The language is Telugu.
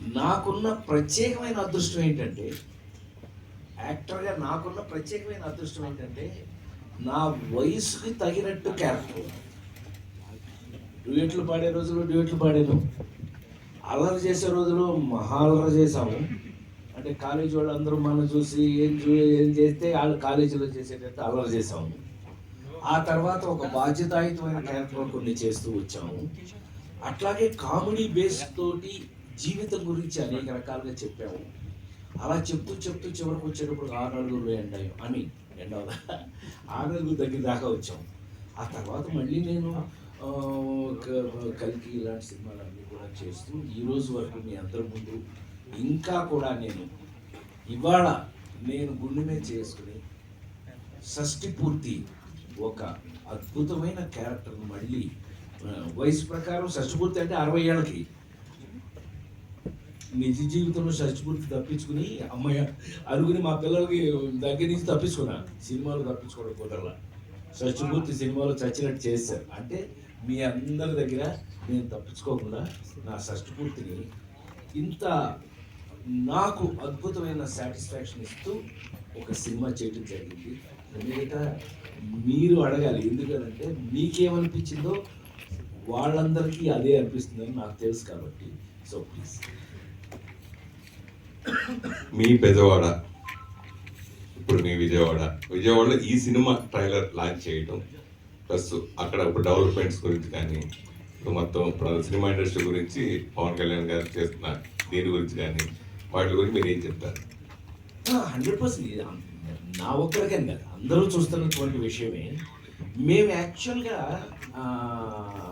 నాకున్న ప్రత్యేకమైన అదృష్టం ఏంటంటే యాక్టర్గా నాకున్న ప్రత్యేకమైన అదృష్టం ఏంటంటే నా వయసుకి తగినట్టు క్యారెక్టర్. డ్యూయట్లు పాడే రోజులు డ్యూయట్లు పాడాను. అల్లరి చేసే రోజులు మహా అల్లరి చేసాము అంటే కాలేజీ వాళ్ళు అందరూ మనం చూసి ఏం చూ ఏం చేస్తే వాళ్ళు కాలేజీలో చేసేటట్టు అల్లరి చేసాము ఆ తర్వాత ఒక బాధ్యతాయుతమైన క్యారెక్టర్ కొన్ని చేస్తూ వచ్చాము. అట్లాగే కామెడీ బేస్ తోటి జీవితం గురించి అనేక రకాలుగా చెప్పాము. అలా చెప్తూ చెప్తూ చివరికి వచ్చేటప్పుడు ఆరు నలుగురు ఎండాయి అని ఎండవ ఆరు నలుగురు దగ్గర దాకా వచ్చాం. ఆ తర్వాత మళ్ళీ నేను కలికి ఇలాంటి సినిమాలన్నీ కూడా చేస్తూ ఈ రోజు వరకు మీ అందరి ముందు ఇంకా కూడా నేను ఇవాళ నేను గుండె మీద చేసుకుని షష్టి పూర్తి ఒక అద్భుతమైన క్యారెక్టర్ మళ్ళీ వయసు ప్రకారం షష్టి పూర్తి అంటే అరవై ఏళ్ళకి నిజ జీవితంలో షష్టిపూర్తి తప్పించుకుని అమ్మాయి అనుకుని మా పిల్లలకి దగ్గర నుంచి తప్పించుకున్నా సినిమాలు తప్పించుకోవడం కుదరలా. షష్టిపూర్తి సినిమాలో చచ్చినట్టు చేశారు. అంటే మీ అందరి దగ్గర నేను తప్పించుకోకుండా నా షష్టిపూర్తిని ఇంత నాకు అద్భుతమైన సాటిస్ఫాక్షన్ ఇస్తూ ఒక సినిమా చేయడం జరిగింది. ఎందుకంటే మీరు అడగాలి. ఎందుకంటే మీకేమనిపించిందో వాళ్ళందరికీ అదే అనిపిస్తుందని నాకు తెలుసు కాబట్టి. So please. మీ పెదవాడ ఇప్పుడు మీ విజయవాడ. విజయవాడలో ఈ సినిమా ట్రైలర్ లాంచ్ చేయడం ప్లస్ అక్కడ ఇప్పుడు డెవలప్మెంట్స్ గురించి కానీ మొత్తం ఇప్పుడు సినిమా ఇండస్ట్రీ గురించి పవన్ కళ్యాణ్ గారు చేస్తున్న దీని గురించి కానీ వాటి గురించి మీరు ఏం చెప్తారు? హండ్రెడ్ పర్సెంట్ నా ఒక్కరికని కాదు అందరూ చూస్తున్నటువంటి విషయమే. మేము యాక్చువల్గా